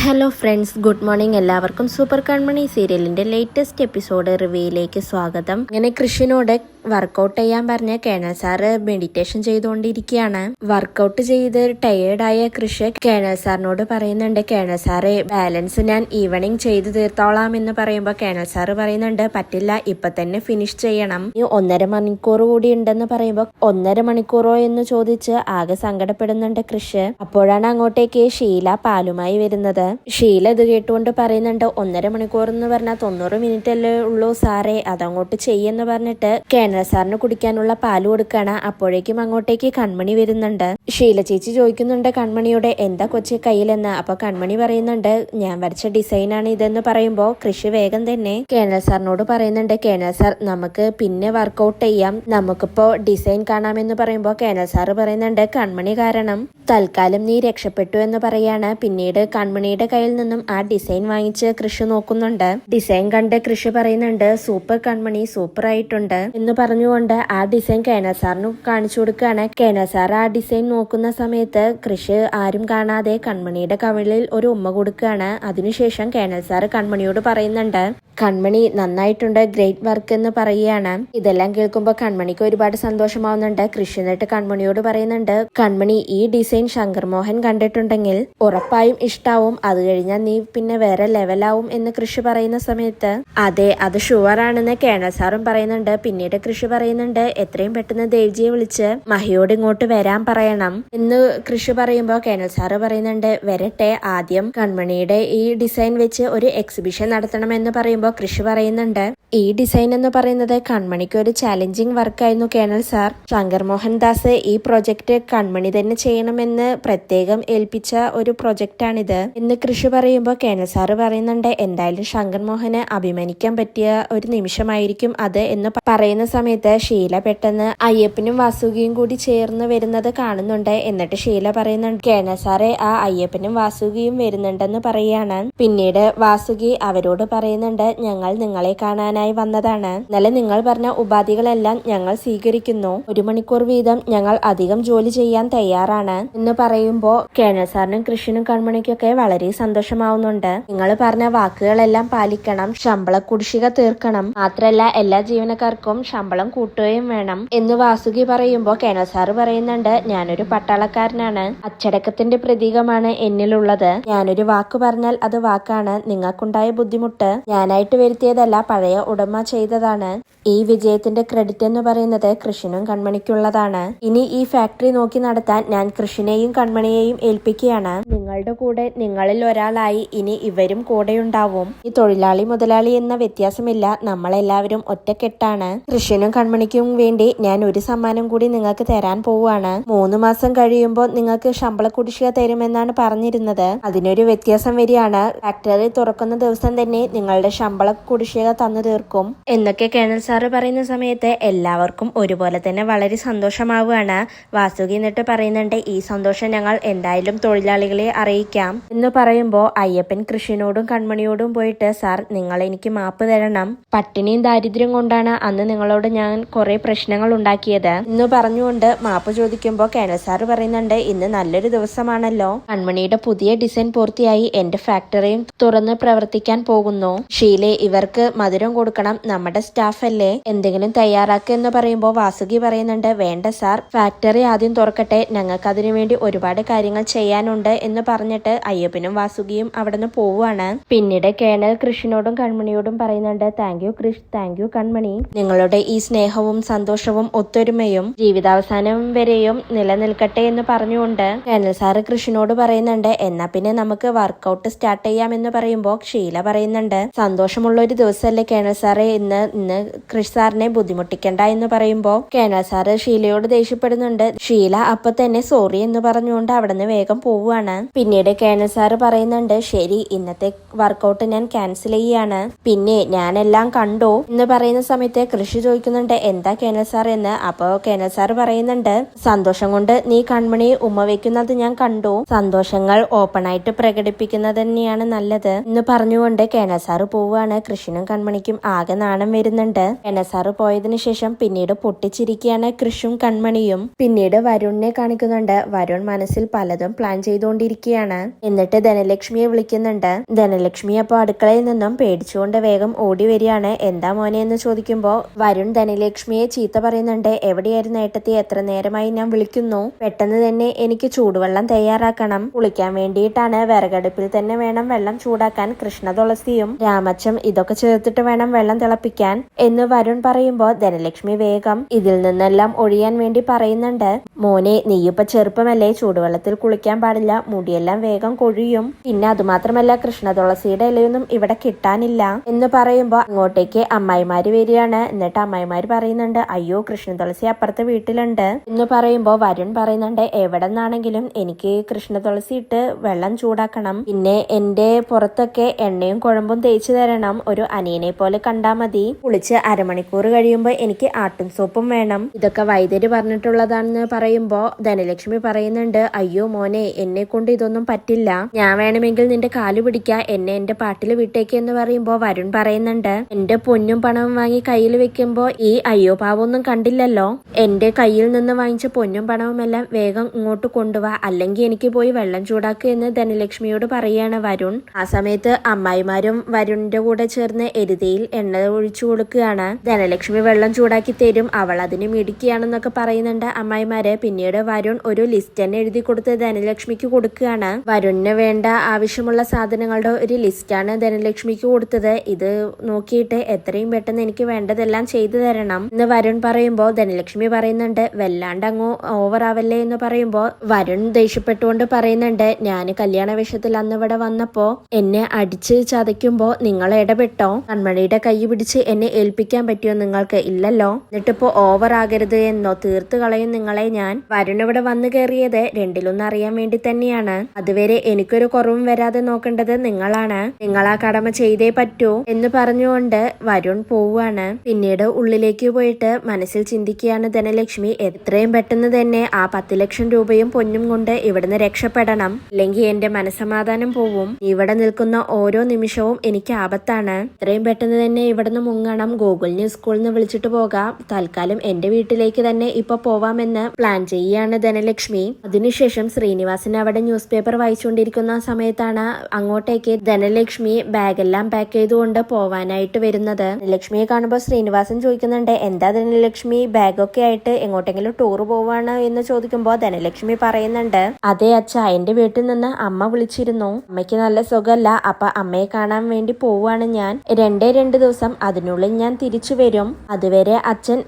Hello friends good morning എല്ലാവർക്കും super Kanmani സീരിയലിന്റെ latest episode റിവ്യൂയിലേക്ക് സ്വാഗതം. അങ്ങനെ കൃഷിനോട് വർക്കൗട്ട് ചെയ്യാൻ പറഞ്ഞ കേണൽ സാറ് മെഡിറ്റേഷൻ ചെയ്തുകൊണ്ടിരിക്കുകയാണ്. വർക്കൗട്ട് ചെയ്ത് ടയേർഡായ കൃഷി കേണൽ സാറിനോട് പറയുന്നുണ്ട് കേണൽ സാറ് ബാലൻസ് ഞാൻ ഈവനിങ് ചെയ്തു തീർത്തോളാം എന്ന് പറയുമ്പോൾ കേണൽ സാറ് പറയുന്നുണ്ട് പറ്റില്ല ഇപ്പൊ തന്നെ ഫിനിഷ് ചെയ്യണം. ഈ ഒന്നര മണിക്കൂർ കൂടി ഉണ്ടെന്ന് പറയുമ്പോൾ ഒന്നര മണിക്കൂറോ എന്ന് ചോദിച്ച് ആകെ സങ്കടപ്പെടുന്നുണ്ട് കൃഷ്. അപ്പോഴാണ് അങ്ങോട്ടേക്ക് ഷീല പാലുമായി വരുന്നത്. ഷീല ഇത് കേട്ടുകൊണ്ട് പറയുന്നുണ്ട് ഒന്നര മണിക്കൂർ എന്ന് പറഞ്ഞാൽ തൊണ്ണൂറ് മിനിറ്റ് അല്ലേ ഉള്ളൂ സാറേ അതങ്ങോട്ട് ചെയ്യെന്ന് പറഞ്ഞിട്ട് കേണൽ സാറിന് കുടിക്കാനുള്ള പാൽ കൊടുക്കാണ്. അപ്പോഴേക്കും അങ്ങോട്ടേക്ക് കൺമണി വരുന്നുണ്ട്. ഷീല ചേച്ചി ചോദിക്കുന്നുണ്ട് കൺമണിയുടെ എന്താ കൊച്ചി കയ്യിലെന്ന്? അപ്പൊ കൺമണി പറയുന്നുണ്ട് ഞാൻ വരച്ച ഡിസൈനാണ് ഇതെന്ന് പറയുമ്പോൾ കൃഷി വേഗം തന്നെ. കേണൽ സാറിനോട് പറയുന്നുണ്ട് കേണൽ സാർ നമുക്ക് പിന്നെ വർക്കൗട്ട് ചെയ്യാം. നമുക്കിപ്പോ ഡിസൈൻ കാണാമെന്ന് പറയുമ്പോൾ കേണൽ സാറ് പറയുന്നുണ്ട് കൺമണി കാരണം തൽക്കാലം നീ രക്ഷപ്പെട്ടു എന്ന് പറയാണ്. പിന്നീട് കൺമണിയുടെ കയ്യിൽ നിന്നും ആ ഡിസൈൻ വാങ്ങിച്ച് കൃഷി നോക്കുന്നുണ്ട്. ഡിസൈൻ കണ്ട് കൃഷി പറയുന്നുണ്ട് സൂപ്പർ കൺമണി സൂപ്പർ ആയിട്ടുണ്ട് എന്ന് പറഞ്ഞുകൊണ്ട് ആ ഡിസൈൻ കേണൽ സാറിന് കാണിച്ചു കൊടുക്കുകയാണ്. കേണൽ സാർ ആ ഡിസൈൻ നോക്കുന്ന സമയത്ത് കൃഷി ആരും കാണാതെ കൺമണിയുടെ കവിളിൽ ഒരു ഉമ്മ കൊടുക്കുകയാണ്. അതിനുശേഷം കേണൽ സാർ കൺമണിയോട് പറയുന്നുണ്ട് കൺമണി നന്നായിട്ടുണ്ട്. ഗ്രേറ്റ് വർക്ക് എന്ന് പറയുകയാണ്. ഇതെല്ലാം കേൾക്കുമ്പോൾ കൺമണിക്ക് ഒരുപാട് സന്തോഷമാവുന്നുണ്ട്. കൃഷി എന്നിട്ട് കൺമണിയോട് പറയുന്നുണ്ട് കൺമണി ഈ ഡിസൈൻ ശങ്കർ മോഹൻ കണ്ടിട്ടുണ്ടെങ്കിൽ ഉറപ്പായും ഇഷ്ടാവും. അത് കഴിഞ്ഞാൽ നീ പിന്നെ വേറെ ലെവലാവും എന്ന് കൃഷി പറയുന്ന സമയത്ത്. അതെ അത് ഷുവർ ആണെന്ന് കേണൽ സാറും പറയുന്നുണ്ട്. പിന്നീട് കൃഷി പറയുന്നുണ്ട്. എത്രയും പെട്ടെന്ന് ദേവ്ജിയെ വിളിച്ച് മഹിയോട് ഇങ്ങോട്ട് വരാൻ പറയണം. എന്ന് കൃഷി പറയുമ്പോൾ കേണൽ സാറ് പറയുന്നുണ്ട് വരട്ടെ ആദ്യം കൺമണിയുടെ ഈ ഡിസൈൻ വെച്ച് ഒരു എക്സിബിഷൻ നടത്തണം എന്ന് പറയുമ്പോൾ കൃഷി പറയുന്നുണ്ട്. ഈ ഡിസൈൻ എന്ന് പറയുന്നത് കൺമണിക്ക് ഒരു ചാലഞ്ചിങ് വർക്കായിരുന്നു കേണൽ സാർ. ശങ്കർ മോഹൻ ദാസ് ഈ പ്രൊജക്ട് കൺമണി തന്നെ ചെയ്യണമെന്ന് പ്രത്യേകം ഏൽപ്പിച്ച ഒരു പ്രൊജക്റ്റാണിത് എന്ന് കൃഷി പറയുമ്പോൾ കേണൽ സാറ് പറയുന്നുണ്ട് എന്തായാലും ശങ്കർ മോഹന് അഭിമാനിക്കാൻ പറ്റിയ ഒരു നിമിഷമായിരിക്കും അത് എന്ന് പറയുന്ന സമയത്ത് ഷീല പെട്ടെന്ന് അയ്യപ്പനും വാസുകിയും കൂടി ചേർന്ന് വരുന്നത് കാണുന്നുണ്ട്. എന്നിട്ട് ഷീല പറയുന്നുണ്ട് കേണൽ സാറെ ആ അയ്യപ്പനും വാസുകിയും വരുന്നുണ്ടെന്ന് പറയാണ്. പിന്നീട് വാസുകി അവരോട് പറയുന്നുണ്ട് ഞങ്ങൾ നിങ്ങളെ കാണാനായി വന്നതാണ്. ഇന്നലെ നിങ്ങൾ പറഞ്ഞ ഉപാധികളെല്ലാം ഞങ്ങൾ സ്വീകരിക്കുന്നു. ഒരു മണിക്കൂർ വീതം ഞങ്ങൾ അധികം ജോലി ചെയ്യാൻ തയ്യാറാണ്. എന്ന് പറയുമ്പോൾ കേണൽ സാറിനും കൃഷിനും കൺമണിക്കൊക്കെ വളരെ സന്തോഷമാവുന്നുണ്ട്. നിങ്ങൾ പറഞ്ഞ വാക്കുകളെല്ലാം പാലിക്കണം. ശമ്പള കുടിശ്ശിക തീർക്കണം. മാത്രല്ല എല്ലാ ജീവനക്കാർക്കും ശമ്പളം കൂട്ടുകയും വേണം എന്ന് വാസുകി പറയുമ്പോൾ കേണൽ സാറ് പറയുന്നുണ്ട് ഞാനൊരു പട്ടാളക്കാരനാണ്. അച്ചടക്കത്തിന്റെ പ്രതീകമാണ് എന്നിലുള്ളത്. ഞാനൊരു വാക്ക് പറഞ്ഞാൽ അത് വാക്കാണ്. നിങ്ങൾക്കുണ്ടായ ബുദ്ധിമുട്ട് ഞാനായിട്ട് വരുത്തിയതല്ല പഴയ ഉടമ ചെയ്തതാണ്. ഈ വിജയത്തിന്റെ ക്രെഡിറ്റ് എന്ന് പറയുന്നത് കൃഷിനും കൺമണിക്കുള്ളതാണ്. ഇനി ഈ ഫാക്ടറി നോക്കി നടത്താൻ ഞാൻ കൃഷിനെയും കൺമണിയെയും ഏൽപ്പിക്കുകയാണ്. നിങ്ങളുടെ കൂടെ നിങ്ങളിൽ ഒരാളായി ഇനി ഇവരും കൂടെയുണ്ടാവും. ഈ തൊഴിലാളി മുതലാളി എന്ന വ്യത്യാസമില്ല. നമ്മളെല്ലാവരും ഒറ്റക്കെട്ടാണ്. കൃഷിനും കൺമണിക്കും വേണ്ടി ഞാൻ ഒരു സമ്മാനം കൂടി നിങ്ങൾക്ക് തരാൻ പോവുകയാണ്. മൂന്ന് മാസം കഴിയുമ്പോൾ നിങ്ങൾക്ക് ശമ്പള കുടിശ്ശിക തരുമെന്നാണ് പറഞ്ഞിരുന്നത്. അതിനൊരു വ്യത്യാസം വരികയാണ്. ഫാക്ടറി തുറക്കുന്ന ദിവസം തന്നെ നിങ്ങളുടെ ശമ്പള കുടിശ്ശിക തന്നു തീർക്കും. എന്നൊക്കെ കേണൽ സാറ് പറയുന്ന സമയത്ത് എല്ലാവർക്കും ഒരുപോലെ തന്നെ വളരെ സന്തോഷമാവുകയാണ്. വാസുകി എന്നിട്ട് പറയുന്നുണ്ട് ഈ സന്തോഷം ഞങ്ങൾ എന്തായാലും തൊഴിലാളികളെ അറിയിക്കാം. എന്ന് പറയുമ്പോൾ അയ്യപ്പൻ കൃഷിനോടും കൺമണിയോടും പോയിട്ട് സാർ നിങ്ങൾ എനിക്ക് മാപ്പ് തരണം. പട്ടിണിയും ദാരിദ്ര്യം കൊണ്ടാണ് അന്ന് നിങ്ങളോട് ഞാൻ കുറെ പ്രശ്നങ്ങൾ ഉണ്ടാക്കിയത്. എന്ന് പറഞ്ഞുകൊണ്ട് മാപ്പ് ചോദിക്കുമ്പോൾ കേണൽ സാറ് പറയുന്നുണ്ട് ഇന്ന് നല്ലൊരു ദിവസമാണല്ലോ. കൺമണിയുടെ പുതിയ ഡിസൈൻ പൂർത്തിയായി എന്റെ ഫാക്ടറിയും തുറന്ന് പ്രവർത്തിക്കാൻ പോകുന്നു. ഷീലെ ഇവർക്ക് മധുരം കൊടുക്കണം. നമ്മുടെ സ്റ്റാഫ് അല്ലേ? എന്തെങ്കിലും തയ്യാറാക്കുക എന്ന് പറയുമ്പോൾ വാസുകി പറയുന്നുണ്ട് വേണ്ട സാർ. ഫാക്ടറി ആദ്യം തുറക്കട്ടെ. ഞങ്ങൾക്ക് അതിനുവേണ്ടി ഒരുപാട് കാര്യങ്ങൾ ചെയ്യാനുണ്ട് എന്ന് പറഞ്ഞിട്ട് അയ്യപ്പനും വാസുകിയും അവിടെ നിന്ന് പോവുകയാണ് പിന്നീട് കേണൽ കൃഷിനോടും കൺമണിയോടും പറയുന്നുണ്ട് thank you Krish thank you Kanmani. നിങ്ങളുടെ സ്നേഹവും സന്തോഷവും ഒത്തൊരുമയും ജീവിതാവസാനം വരെയും നിലനിൽക്കട്ടെ എന്ന് പറഞ്ഞുകൊണ്ട് കേണൽ സാറ് കൃഷിനോട് പറയുന്നുണ്ട്. എന്നാ പിന്നെ നമുക്ക് വർക്കൗട്ട് സ്റ്റാർട്ട് ചെയ്യാം എന്ന് പറയുമ്പോൾ ഷീല പറയുന്നുണ്ട്. സന്തോഷമുള്ള ഒരു ദിവസമല്ലേ കേണൽ സാറെ. ഇന്ന് ഇന്ന് കൃഷി സാറിനെ ബുദ്ധിമുട്ടിക്കണ്ട എന്ന് പറയുമ്പോൾ കേണൽ സാറ് ഷീലയോട് ദേഷ്യപ്പെടുന്നുണ്ട്. ഷീല അപ്പൊ തന്നെ സോറി എന്ന് പറഞ്ഞുകൊണ്ട് അവിടെ വേഗം പോവുകയാണ്. പിന്നീട് കേണൽ സാറ് പറയുന്നുണ്ട് ശരി ഇന്നത്തെ വർക്കൗട്ട് ഞാൻ ക്യാൻസൽ ചെയ്യാണ്. പിന്നെ ഞാനെല്ലാം കണ്ടോ. എന്ന് പറയുന്ന സമയത്ത് കൃഷി ചോദിക്കും ചോദിക്കുന്നുണ്ട് എന്താ കേണൽ സാർ എന്ന്? അപ്പോ കേണൽ സാർ പറയുന്നുണ്ട് സന്തോഷം കൊണ്ട് നീ കൺമണി ഉമ്മ വെക്കുന്നത് ഞാൻ കണ്ടു. സന്തോഷങ്ങൾ ഓപ്പൺ ആയിട്ട് പ്രകടിപ്പിക്കുന്നത് തന്നെയാണ് നല്ലത്. എന്ന് പറഞ്ഞുകൊണ്ട് കേണൽ സാറ് പോവുകയാണ്. കൃഷിനും കൺമണിക്കും ആകെ നാണം വരുന്നുണ്ട്. കേണൽ സാറ് പോയതിനു ശേഷം പിന്നീട് പൊട്ടിച്ചിരിക്കുകയാണ് കൃഷും കൺമണിയും. പിന്നീട് വരുണിനെ കാണിക്കുന്നുണ്ട്. വരുൺ മനസ്സിൽ പലതും പ്ലാൻ ചെയ്തുകൊണ്ടിരിക്കുകയാണ്. എന്നിട്ട് ധനലക്ഷ്മിയെ വിളിക്കുന്നുണ്ട്. ധനലക്ഷ്മി അപ്പോൾ അടുക്കളയിൽ നിന്നും പേടിച്ചുകൊണ്ട് വേഗം ഓടി വരികയാണ്. എന്താ മോനെ? എന്ന് ചോദിക്കുമ്പോൾ വരുൺ ധനലക്ഷ്മിയെ ചീത്ത പറയുന്നുണ്ട്. എവിടെയായിരുന്നു ഏട്ടത്തി? എത്ര നേരമായി ഞാൻ വിളിക്കുന്നു? പെട്ടെന്ന് തന്നെ എനിക്ക് ചൂടുവെള്ളം തയ്യാറാക്കണം. കുളിക്കാൻ വേണ്ടിയിട്ടാണ്. വിറകടുപ്പിൽ തന്നെ വേണം വെള്ളം ചൂടാക്കാൻ. കൃഷ്ണ തുളസിയും രാമച്ചം ഇതൊക്കെ ചേർത്തിട്ട് വേണം വെള്ളം തിളപ്പിക്കാൻ. എന്ന് വരുൺ പറയുമ്പോൾ ധനലക്ഷ്മി വേഗം ഇതിൽ നിന്നെല്ലാം ഒഴിയാൻ വേണ്ടി പറയുന്നുണ്ട്. മോനെ നീയിപ്പോ ചെറുപ്പമല്ലേ? ചൂടുവെള്ളത്തിൽ കുളിക്കാൻ പാടില്ല. മുടിയെല്ലാം വേഗം കൊഴിയും. പിന്നെ അതുമാത്രമല്ല കൃഷ്ണ തുളസിയുടെ ഇലയൊന്നും ഇവിടെ കിട്ടാനില്ല. എന്ന് പറയുമ്പോ അങ്ങോട്ടേക്ക് അമ്മായിമാര് വരികയാണ്. എന്നിട്ട് അമ്മായിമാര് പറയുന്നുണ്ട് അയ്യോ കൃഷ്ണ തുളസി അപ്പുറത്തെ വീട്ടിലുണ്ട്. എന്ന് പറയുമ്പോൾ വരുൺ പറയുന്നുണ്ട് എവിടെ നിന്നാണെങ്കിലും എനിക്ക് കൃഷ്ണ തുളസി ഇട്ട് വെള്ളം ചൂടാക്കണം. പിന്നെ എന്റെ പുറത്തൊക്കെ എണ്ണയും കുഴമ്പും തേച്ചു തരണം. ഒരു അനിയനെ പോലെ കണ്ടാ മതി. കുളിച്ച് അരമണിക്കൂർ കഴിയുമ്പോ എനിക്ക് ആട്ടും സോപ്പും വേണം. ഇതൊക്കെ വൈദ്യര് പറഞ്ഞിട്ടുള്ളതാണെന്ന് പറയുമ്പോൾ ധനലക്ഷ്മി പറയുന്നുണ്ട് അയ്യോ മോനെ എന്നെ കൊണ്ട് ഇതൊന്നും പറ്റില്ല. ഞാൻ വേണമെങ്കിൽ നിന്റെ കാൽ പിടിക്കാ. എന്നെ എന്റെ പാട്ടിൽ വിട്ടേക്ക് എന്ന് പറയുമ്പോ വരുൺ പറയുന്നുണ്ട് എന്റെ പൊന്നും പണവും വാങ്ങി കയ്യിൽ വെക്കുമ്പോ ഈ അയ്യോ പാവൊന്നും കണ്ടില്ലല്ലോ. എന്റെ കയ്യിൽ നിന്ന് വാങ്ങിച്ച പൊന്നും പണവും എല്ലാം വേഗം ഇങ്ങോട്ട് കൊണ്ടുവാ. അല്ലെങ്കിൽ എനിക്ക് പോയി വെള്ളം ചൂടാക്കുക എന്ന് ധനലക്ഷ്മിയോട് പറയാണ് വരുൺ. ആ സമയത്ത് അമ്മായിമാരും വരുണിന്റെ കൂടെ ചേർന്ന് എരുതിയിൽ എണ്ണ ഒഴിച്ചു കൊടുക്കുകയാണ്. ധനലക്ഷ്മി വെള്ളം ചൂടാക്കി തരും. അവൾ അതിന് മിടിക്കുകയാണെന്നൊക്കെ പറയുന്നുണ്ട് അമ്മായിമാര്. പിന്നീട് വരുൺ ഒരു ലിസ്റ്റ് തന്നെ എഴുതി കൊടുത്ത് ധനലക്ഷ്മിക്ക് കൊടുക്കുകയാണ്. വരുണിന് വേണ്ട ആവശ്യമുള്ള സാധനങ്ങളുടെ ഒരു ലിസ്റ്റാണ് ധനലക്ഷ്മിക്ക് കൊടുത്തത്. ഇത് നോക്കിയിട്ട് എത്രയും പെട്ടെന്ന് എനിക്ക് വേണ്ടതെല്ലാം ചെയ്തു തരണം എന്ന് വരുൺ പറയുമ്പോൾ ധനലക്ഷ്മി പറയുന്നുണ്ട് വല്ലാണ്ട് അങ്ങ് ഓവർ ആവല്ലേ എന്ന് പറയുമ്പോൾ വരുൺ ദേഷ്യപ്പെട്ടുകൊണ്ട് പറയുന്നുണ്ട് ഞാൻ കല്യാണ വേഷത്തിൽ അന്ന് ഇവിടെ വന്നപ്പോ എന്നെ അടിച്ച് ചതയ്ക്കുമ്പോ നിങ്ങൾ ഇടപെട്ടോ? കൺമണിയുടെ കൈ പിടിച്ച് എന്നെ ഏൽപ്പിക്കാൻ പറ്റിയോ നിങ്ങൾക്ക്? ഇല്ലല്ലോ. എന്നിട്ടിപ്പോ ഓവർ ആകരുത് എന്നോ? തീർത്ത് കളയും നിങ്ങളെ ഞാൻ. വരുൺ ഇവിടെ വന്നു കയറിയത് രണ്ടിലൊന്നും അറിയാൻ വേണ്ടി തന്നെയാണ്. അതുവരെ എനിക്കൊരു കുറവും വരാതെ നോക്കേണ്ടത് നിങ്ങളാണ്. നിങ്ങൾ ആ കടമ ചെയ്തേ പറ്റൂ എന്ന് പറഞ്ഞുകൊണ്ട് വരുൺ പോവുകയാണ് പിന്നീട് ഉള്ളിലേക്ക് പോയിട്ട് മനസ്സിൽ ചിന്തിക്കുകയാണ് ധനലക്ഷ്മി. എത്രയും പെട്ടെന്ന് തന്നെ ആ പത്ത് ലക്ഷം രൂപയും പൊന്നും കൊണ്ട് ഇവിടുന്ന് രക്ഷപ്പെടണം. അല്ലെങ്കിൽ എന്റെ മനസമാധാനം പോവും. ഇവിടെ നിൽക്കുന്ന ഓരോ നിമിഷവും എനിക്ക് ആപത്താണ്. എത്രയും പെട്ടെന്ന് തന്നെ ഇവിടുന്ന് മുങ്ങണം. ഗൂഗിളിന് സ്കൂളിൽ നിന്ന് വിളിച്ചിട്ട് പോകാം. തൽക്കാലം എന്റെ വീട്ടിലേക്ക് തന്നെ ഇപ്പൊ പോവാമെന്ന് പ്ലാൻ ചെയ്യുകയാണ് ധനലക്ഷ്മി. അതിനുശേഷം ശ്രീനിവാസൻ അവിടെ ന്യൂസ് പേപ്പർ വായിച്ചുകൊണ്ടിരിക്കുന്ന സമയത്താണ് അങ്ങോട്ടേക്ക് ധനലക്ഷ്മി ബാഗെല്ലാം പാക്ക് ചെയ്തുകൊണ്ട് പോവാനായിട്ട് വരുന്നത്. ധനലക്ഷ്മിയെ കാണുമ്പോൾ ശ്രീനിവാസൻ ചോദിക്കുന്നുണ്ട് എന്താ ധനലക്ഷ്മി? ബാഗൊക്കെ ആയിട്ട് എങ്ങോട്ടെങ്കിലും ടൂർ പോവാണ്? എന്ന് ചോദിക്കുമ്പോൾ ധനലക്ഷ്മി പറയുന്നുണ്ട് അതെ അച്ഛ എന്റെ വീട്ടിൽ നിന്ന് അമ്മ വിളിച്ചിരുന്നു. അമ്മയ്ക്ക് നല്ല സുഖമല്ല അപ്പൊ അമ്മയെ കാണാൻ വേണ്ടി പോവാണ് ഞാൻ. രണ്ടേ രണ്ട് ദിവസം അതിനുള്ളിൽ ഞാൻ തിരിച്ചു വരും. അതുവരെ അച്ഛൻ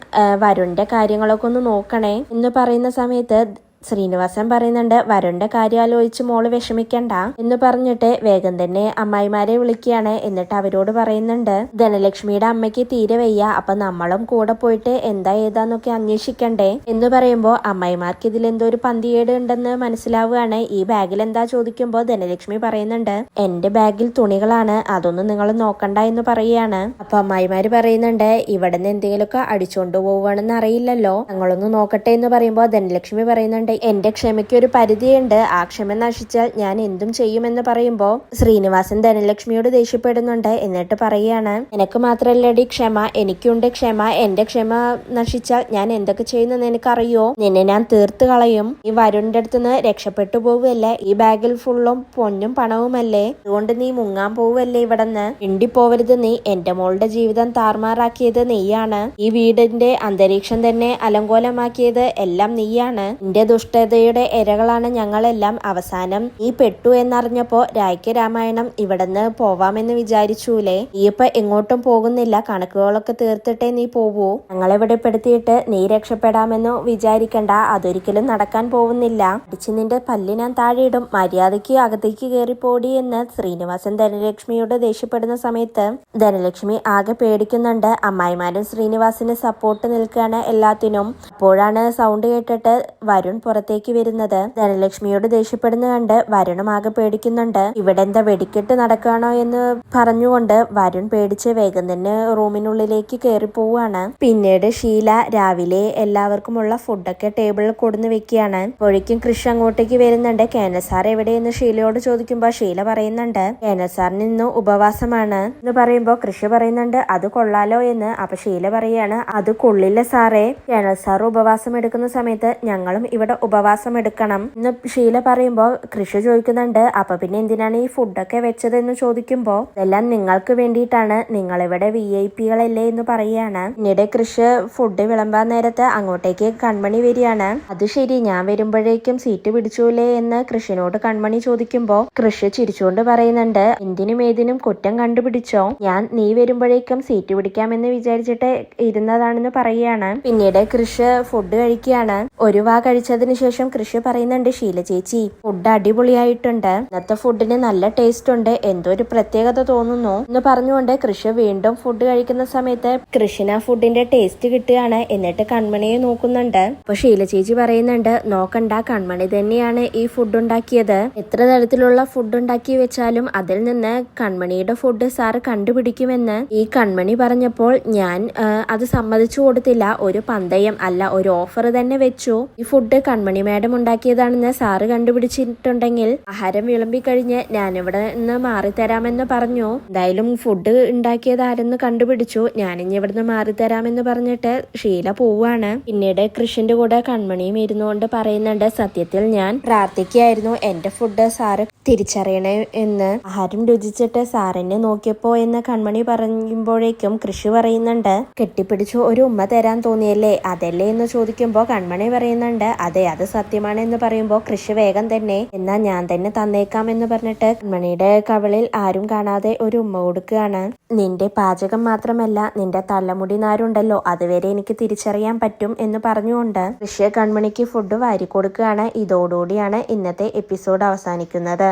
വരുണിന്റെ കാര്യങ്ങളൊക്കെ ഒന്ന് നോക്കണേ. എന്ന് പറയുന്ന സമയത്ത് ശ്രീനിവാസൻ പറയുന്നുണ്ട് വരുണിന്റെ കാര്യം ആലോചിച്ച് മോൾ വിഷമിക്കണ്ട എന്ന് പറഞ്ഞിട്ട് വേഗം തന്നെ അമ്മായിമാരെ വിളിക്കുകയാണ്. എന്നിട്ട് അവരോട് പറയുന്നുണ്ട് ധനലക്ഷ്മിയുടെ അമ്മയ്ക്ക് തീരെ വയ്യ. അപ്പൊ നമ്മളും കൂടെ പോയിട്ട് എന്താ ഏതാന്നൊക്കെ അന്വേഷിക്കണ്ടേ? എന്ന് പറയുമ്പോ അമ്മായിമാർക്ക് ഇതിൽ എന്തോ ഒരു പന്തിയേട് ഉണ്ടെന്ന് മനസ്സിലാവുകയാണ്. ഈ ബാഗിൽ എന്താ ചോദിക്കുമ്പോ ധനലക്ഷ്മി പറയുന്നുണ്ട് എന്റെ ബാഗിൽ തുണികളാണ്. അതൊന്നും നിങ്ങൾ നോക്കണ്ട എന്ന് പറയുകയാണ്. അപ്പൊ അമ്മായിമാര് പറയുന്നുണ്ട് ഇവിടെ നിന്ന് എന്തെങ്കിലുമൊക്കെ അടിച്ചോണ്ട് പോവുകയാണെന്ന് അറിയില്ലല്ലോ. ഞങ്ങളൊന്ന് നോക്കട്ടെ എന്ന് പറയുമ്പോ ധനലക്ഷ്മി പറയുന്നുണ്ട് എന്റെ ക്ഷമയ്ക്ക് ഒരു പരിധിയുണ്ട്. ആ ക്ഷമ നശിച്ചാൽ ഞാൻ എന്തും ചെയ്യുമെന്ന് പറയുമ്പോൾ ശ്രീനിവാസൻ ധനലക്ഷ്മിയോട് ദേഷ്യപ്പെടുന്നുണ്ട്. എന്നിട്ട് പറയുകയാണ് നിനക്ക് മാത്രല്ലടി ക്ഷമ എനിക്കുണ്ട് ക്ഷമ. എന്റെ ക്ഷമ നശിച്ചാൽ ഞാൻ എന്തൊക്കെ ചെയ്യുന്നെന്ന് എനിക്കറിയോ? നിന്നെ ഞാൻ തീർത്ത് കളയും. ഈ വരുണിന്റെ അടുത്തുനിന്ന് രക്ഷപ്പെട്ടു പോവുകയല്ലേ? ഈ ബാഗിൽ ഫുള്ളും പൊന്നും പണവുമല്ലേ? അതുകൊണ്ട് നീ മുങ്ങാൻ പോവുമല്ലേ ഇവിടെന്ന്? ഇണ്ടിപ്പോവരുത് നീ. എന്റെ മോളുടെ ജീവിതം താറുമാറാക്കിയത് നീയാണ്. ഈ വീടിന്റെ അന്തരീക്ഷം തന്നെ അലങ്കോലമാക്കിയത് എല്ലാം നീയാണ്. നിന്റെ ദുഷ്ടതയുടെ ഇരകളാണ് ഞങ്ങളെല്ലാം. അവസാനം നീ പെട്ടു എന്നറിഞ്ഞപ്പോ രായ്ക്ക് രാമായണം ഇവിടുന്ന് പോവാമെന്ന് വിചാരിച്ചൂലേ? നീ ഇപ്പൊ എങ്ങോട്ടും പോകുന്നില്ല. കണക്കുകളൊക്കെ തീർത്തിട്ടേ നീ പോവൂ. ഞങ്ങളെ ഇവിടെ പെടുത്തിയിട്ട് നീ രക്ഷപ്പെടാമെന്നു വിചാരിക്കണ്ട. അതൊരിക്കലും നടക്കാൻ പോകുന്നില്ല. അടിച്ച് നിന്റെ പല്ല് ഞാൻ താഴെയിടും മര്യാദയ്ക്ക് അകത്തേക്ക് കയറിപ്പോടി എന്ന് ശ്രീനിവാസൻ ധനലക്ഷ്മിയോട് ദേഷ്യപ്പെടുന്ന സമയത്ത് ധനലക്ഷ്മി ആകെ പേടിക്കുന്നുണ്ട്. അമ്മായിമാരും ശ്രീനിവാസിന് സപ്പോർട്ട് നിൽക്കുകയാണ് എല്ലാത്തിനും. അപ്പോഴാണ് സൗണ്ട് കേട്ടിട്ട് വരുൺ പുറത്തേക്ക് വരുന്നത്. ധനലക്ഷ്മിയോട് ദേഷ്യപ്പെടുന്ന കണ്ട് വരുണും ആകെ പേടിക്കുന്നുണ്ട്. ഇവിടെ എന്താ വെടിക്കെട്ട് നടക്കുകയാണോ എന്ന് പറഞ്ഞുകൊണ്ട് വരുൺ പേടിച്ച് വേഗം തന്നെ റൂമിനുള്ളിലേക്ക് കയറി പോവുകയാണ്. പിന്നീട് ഷീല രാവിലെ എല്ലാവർക്കുമുള്ള ഫുഡൊക്കെ ടേബിളിൽ കൊടുന്ന് വെക്കുകയാണ്. അപ്പോഴേക്കും കൃഷി അങ്ങോട്ടേക്ക് വരുന്നുണ്ട്. കേനൽ സാർ എവിടെയെന്ന് ഷീലയോട് ചോദിക്കുമ്പോൾ ഷീല പറയുന്നുണ്ട്. കേനൽ സാറിന് ഇന്ന് ഉപവാസമാണ് എന്ന് പറയുമ്പോൾ കൃഷി പറയുന്നുണ്ട്. അത് കൊള്ളാലോ എന്ന്. അപ്പൊ ഷീല പറയാണ് അത് കൊള്ളില്ല സാറേ. കേനൽ സാർ ഉപവാസം എടുക്കുന്ന സമയത്ത് ഞങ്ങളും ഇവിടെ ഉപവാസം എടുക്കണം എന്ന് ഷീല പറയുമ്പോൾ കൃഷി ചോദിക്കുന്നുണ്ട്. അപ്പൊ പിന്നെ എന്തിനാണ് ഈ ഫുഡൊക്കെ വെച്ചത് എന്ന് ചോദിക്കുമ്പോൾ ഇതെല്ലാം നിങ്ങൾക്ക് വേണ്ടിയിട്ടാണ്. നിങ്ങൾ ഇവിടെ വി ഐ പികളല്ലേ എന്ന് പറയുകയാണ് പിന്നീട് കൃഷി ഫുഡ് വിളമ്പാൻ നേരത്ത് അങ്ങോട്ടേക്ക് കൺമണി വരികയാണ്. അത് ശരി ഞാൻ വരുമ്പോഴേക്കും സീറ്റ് പിടിച്ചൂലേ എന്ന് കൃഷിനോട് കൺമണി ചോദിക്കുമ്പോൾ കൃഷി ചിരിച്ചുകൊണ്ട് പറയുന്നുണ്ട്. എന്തിനും ഏതിനും കുറ്റം കണ്ടുപിടിച്ചോ? ഞാൻ നീ വരുമ്പോഴേക്കും സീറ്റ് പിടിക്കാമെന്ന് വിചാരിച്ചിട്ട് ഇരുന്നതാണെന്ന് പറയുകയാണ് പിന്നീട് കൃഷി ഫുഡ് കഴിക്കുകയാണ്. ഒരു വാ കഴിച്ചതിന് ശേഷം കൃഷി പറയുന്നുണ്ട് ശീല ചേച്ചി. ഫുഡ് അടിപൊളിയായിട്ടുണ്ട്. ഇന്നത്തെ ഫുഡിന് നല്ല ടേസ്റ്റ് ഉണ്ട്. എന്തോ ഒരു പ്രത്യേകത തോന്നുന്നു. എന്ന് പറഞ്ഞുകൊണ്ട് കൃഷി വീണ്ടും ഫുഡ് കഴിക്കുന്ന സമയത്ത് കൃഷിന് ഫുഡിന്റെ ടേസ്റ്റ് കിട്ടുകയാണ്. എന്നിട്ട് കൺമണിയെ നോക്കുന്നുണ്ട്. അപ്പൊ ഷീല ചേച്ചി പറയുന്നുണ്ട് നോക്കണ്ട കൺമണി തന്നെയാണ് ഈ ഫുഡ് ഉണ്ടാക്കിയത്. എത്ര തരത്തിലുള്ള ഫുഡ് ഉണ്ടാക്കി വെച്ചാലും അതിൽ നിന്ന് കൺമണിയുടെ ഫുഡ് സാറ് കണ്ടുപിടിക്കുമെന്ന്. ഈ കൺമണി പറഞ്ഞപ്പോൾ ഞാൻ അത് സമ്മതിച്ചു കൊടുത്തില്ല. ഒരു പന്തയം അല്ല ഒരു ഓഫർ തന്നെ വെച്ചു. ഈ ഫുഡ് കൺമണി മാഡം ഉണ്ടാക്കിയതാണെന്ന് സാറ് കണ്ടുപിടിച്ചിട്ടുണ്ടെങ്കിൽ ആഹാരം വിളമ്പി കഴിഞ്ഞ് ഞാൻ ഇവിടെ നിന്ന് മാറിത്തരാമെന്ന് പറഞ്ഞു. എന്തായാലും ഫുഡ് ഉണ്ടാക്കിയത് ആരെന്ന് കണ്ടുപിടിച്ചു. ഞാനിഞ്ഞ് ഇവിടുന്ന് മാറിത്തരാമെന്ന് പറഞ്ഞിട്ട് ഷീല പോവാണ് പിന്നീട് കൃഷിന്റെ കൂടെ കൺമണിയും ഇരുന്നുകൊണ്ട് പറയുന്നുണ്ട് സത്യത്തിൽ ഞാൻ പ്രാർത്ഥിക്കുകയായിരുന്നു. എന്റെ ഫുഡ് സാറ് തിരിച്ചറിയണേ എന്ന്. ആഹാരം രുചിച്ചിട്ട് സാറിനെ നോക്കിയപ്പോ എന്ന് കൺമണി പറയുമ്പോഴേക്കും കൃഷി പറയുന്നുണ്ട് കെട്ടിപ്പിടിച്ചു ഒരു ഉമ്മ തരാൻ തോന്നിയല്ലേ? അതല്ലേ? എന്ന് ചോദിക്കുമ്പോൾ കൺമണി പറയുന്നുണ്ട്. അതെ അത് സത്യമാണ് എന്ന് പറയുമ്പോൾ കൃഷി വേഗം തന്നെ എന്നാ ഞാൻ തന്നെ തന്നേക്കാം എന്ന് പറഞ്ഞിട്ട് കൺമണിയുടെ കവളിൽ ആരും കാണാതെ ഒരു ഉമ്മ കൊടുക്കുകയാണ്. നിന്റെ പാചകം മാത്രമല്ല നിന്റെ തള്ളമുടി നാരുണ്ടല്ലോ അതുവരെ എനിക്ക് തിരിച്ചറിയാൻ പറ്റും എന്ന് പറഞ്ഞുകൊണ്ട് കൃഷിയെ കൺമണിക്ക് ഫുഡ് വാരി കൊടുക്കുകയാണ്. ഇതോടുകൂടിയാണ് ഇന്നത്തെ എപ്പിസോഡ് അവസാനിക്കുന്നത്.